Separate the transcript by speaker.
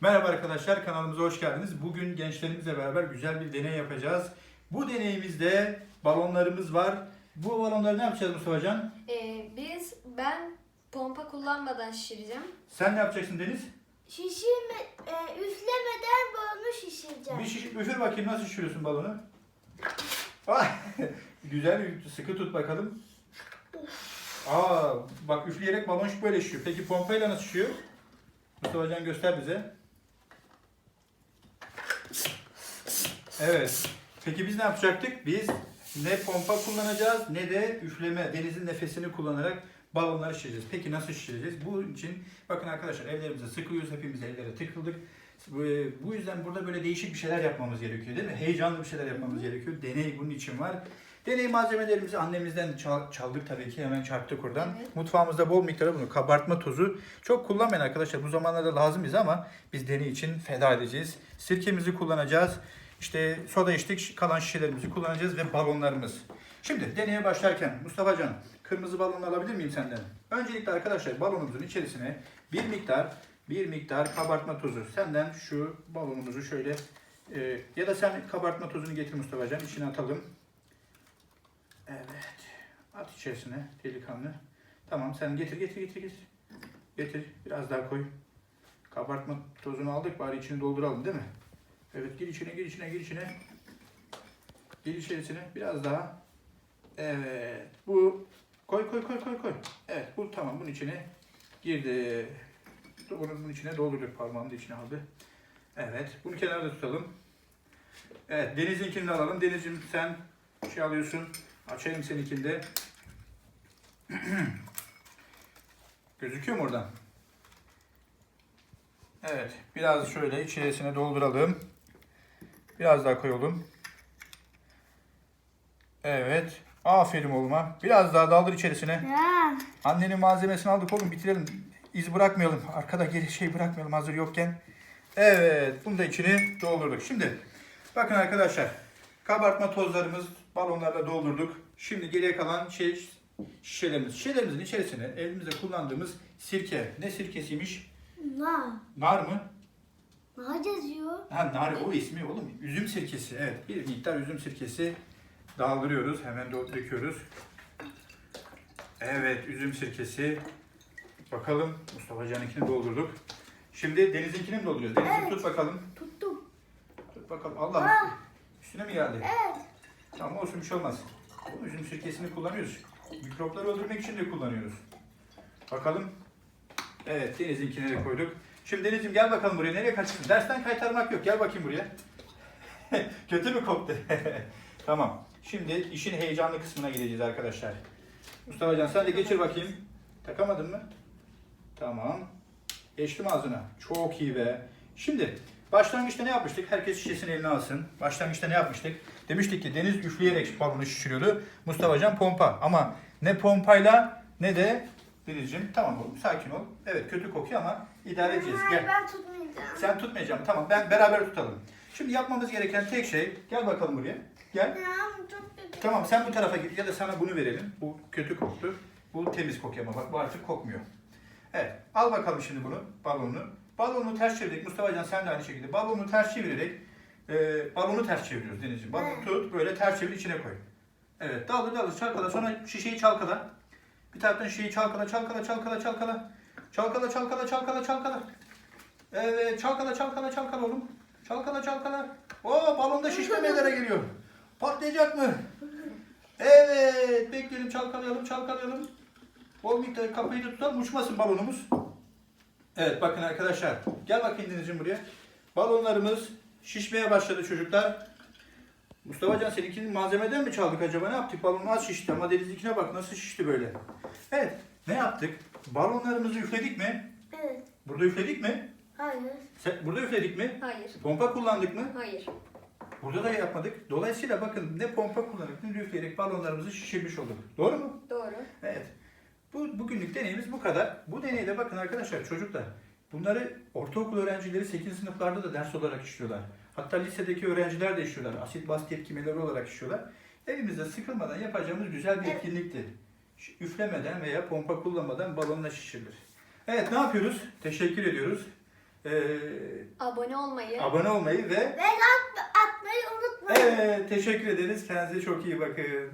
Speaker 1: Merhaba arkadaşlar kanalımıza hoş geldiniz. Bugün gençlerimizle beraber güzel bir deney yapacağız. Bu deneyimizde balonlarımız var. Bu balonları ne yapacağız Mustafa'can?
Speaker 2: Ee, biz ben pompa kullanmadan şişireceğim.
Speaker 1: Sen ne yapacaksın Deniz?
Speaker 3: Şişirme, e, üflemeden balonu şişireceğim.
Speaker 1: Bir şiş, üfür bakayım nasıl şişiriyorsun balonu? Ah, güzel sıkı tut bakalım. Aa, bak üfleyerek balon böyle şişiyor. Peki pompayla nasıl şişiyor? Mustafa'can göster bize. Evet. Peki biz ne yapacaktık? Biz ne pompa kullanacağız ne de üfleme, denizin nefesini kullanarak balonları şişireceğiz. Peki nasıl şişireceğiz? Bu için bakın arkadaşlar ellerimize sıkıyoruz. Hepimiz ellere tıkıldık. Bu, bu yüzden burada böyle değişik bir şeyler yapmamız gerekiyor değil mi? Heyecanlı bir şeyler yapmamız gerekiyor. Deney bunun için var. Deney malzemelerimizi annemizden çal- çaldık tabii ki hemen çarptık oradan.
Speaker 2: Evet.
Speaker 1: Mutfağımızda bol miktarda bunu kabartma tozu çok kullanmayın arkadaşlar. Bu zamanlarda lazım bize ama biz deney için feda edeceğiz. Sirkemizi kullanacağız. İşte soda içtik kalan şişelerimizi kullanacağız ve balonlarımız. Şimdi deneye başlarken Mustafa Can kırmızı balonu alabilir miyim senden? Öncelikle arkadaşlar balonumuzun içerisine bir miktar bir miktar kabartma tozu. Senden şu balonumuzu şöyle e, ya da sen kabartma tozunu getir Mustafa Can içine atalım. Evet. At içerisine delikanlı. Tamam sen getir getir getir getir. Getir biraz daha koy. Kabartma tozunu aldık bari içini dolduralım değil mi? Evet gir içine gir içine gir içine. Gir içerisine biraz daha. Evet bu koy koy koy koy koy. Evet bu tamam bunun içine girdi. Dur, Bunu bunun içine doldurduk parmağını da içine aldı. Evet bunu kenarda tutalım. Evet Deniz'inkini de alalım. Deniz'cim sen şey alıyorsun. Açayım seninkini de. Gözüküyor mu oradan? Evet. Biraz şöyle içerisine dolduralım. Biraz daha koyalım. Evet. Aferin oğluma. Biraz daha daldır içerisine.
Speaker 3: Ya.
Speaker 1: Annenin malzemesini aldık oğlum bitirelim. İz bırakmayalım. Arkada geri şey bırakmayalım hazır yokken. Evet. Bunu da içine doldurduk. Şimdi bakın arkadaşlar. Kabartma tozlarımız balonlarla doldurduk. Şimdi geriye kalan şey şişelerimiz. Şişelerimizin içerisine elimizde kullandığımız sirke. Ne sirkesiymiş?
Speaker 3: Na.
Speaker 1: Nar mı?
Speaker 3: Na yazıyor.
Speaker 1: Ha nar o ismi oğlum. Üzüm sirkesi. Evet. Bir miktar üzüm sirkesi daldırıyoruz. Hemen de döküyoruz. Evet. Üzüm sirkesi. Bakalım. Mustafa Can'ınkini doldurduk. Şimdi Deniz'inkini mi dolduruyoruz? Deniz'in
Speaker 3: Evet.
Speaker 1: tut bakalım.
Speaker 3: Tuttum.
Speaker 1: Tut bakalım. Allah.
Speaker 3: Aa.
Speaker 1: Üstüne mi geldi?
Speaker 3: Evet.
Speaker 1: Tamam olsun bir şey olmaz. Bu üzüm sirkesini kullanıyoruz. Mikropları öldürmek için de kullanıyoruz. Bakalım. Evet Deniz'inkini de koyduk. Şimdi Deniz'im gel bakalım buraya. Nereye kaçtın? Dersten kaytarmak yok. Gel bakayım buraya. Kötü mü koptu? tamam. Şimdi işin heyecanlı kısmına gideceğiz arkadaşlar. Mustafa Can sen de geçir bakayım. Takamadın mı? Tamam. Geçtim ağzına. Çok iyi be. Şimdi başlangıçta ne yapmıştık? Herkes şişesini eline alsın. Başlangıçta ne yapmıştık? Demiştik ki Deniz üfleyerek balonu şişiriyordu. Mustafa Can pompa. Ama ne pompayla ne de Deniz'ciğim tamam oğlum sakin ol. Evet kötü kokuyor ama idare edeceğiz.
Speaker 3: Hayır
Speaker 1: Gel.
Speaker 3: ben tutmayacağım.
Speaker 1: Sen tutmayacağım. Tamam ben beraber tutalım. Şimdi yapmamız gereken tek şey gel bakalım buraya. Gel.
Speaker 3: Ya çok kötü.
Speaker 1: Tamam sen bu tarafa git ya da sana bunu verelim. Bu kötü koktu. Bu temiz kokuyor ama bak bu artık kokmuyor. Evet al bakalım şimdi bunu balonunu. Balonu ters çevirdik. Mustafa Can sen de aynı şekilde. Balonu ters çevirerek e, balonu ters çeviriyoruz Denizciğim. Balonu tut böyle ters çevir içine koy. Evet daldır daldır çalkala sonra şişeyi çalkala. Bir taraftan şişeyi çalkala çalkala çalkala çalkala. Çalkala çalkala çalkala çalkala. Evet çalkala çalkala çalkala oğlum. Çalkala çalkala. Oo balonda şişme meydana geliyor. Patlayacak mı? Evet bekleyelim çalkalayalım çalkalayalım. Bol miktarda kapıyı da tutalım uçmasın balonumuz. Evet bakın arkadaşlar. Gel bakayım Deniz'ciğim buraya. Balonlarımız şişmeye başladı çocuklar. Mustafa Can seninkini malzemeden mi çaldık acaba? Ne yaptık? Balon az şişti ama Deniz'inkine bak nasıl şişti böyle. Evet ne yaptık? Balonlarımızı üfledik mi?
Speaker 3: Evet.
Speaker 1: Burada üfledik mi?
Speaker 3: Hayır.
Speaker 1: Se- Burada üfledik mi?
Speaker 2: Hayır.
Speaker 1: Pompa kullandık mı?
Speaker 2: Hayır.
Speaker 1: Burada da yapmadık. Dolayısıyla bakın ne pompa kullanıp ne üfleyerek balonlarımızı şişirmiş olduk. Doğru mu?
Speaker 2: Doğru.
Speaker 1: Evet. Bu bugünlük deneyimiz bu kadar. Bu deneyde bakın arkadaşlar çocuklar bunları ortaokul öğrencileri 8. sınıflarda da ders olarak işliyorlar. Hatta lisedeki öğrenciler de işliyorlar. Asit baz tepkimeleri olarak işliyorlar. Elimizde sıkılmadan yapacağımız güzel bir etkinlikti. Üflemeden veya pompa kullanmadan balonla şişirilir. Evet ne yapıyoruz? Teşekkür ediyoruz. Ee,
Speaker 2: Abone olmayı.
Speaker 1: abone olmayı ve
Speaker 3: Ve like atmayı unutmayın.
Speaker 1: evet teşekkür ederiz. Kendinize çok iyi bakın.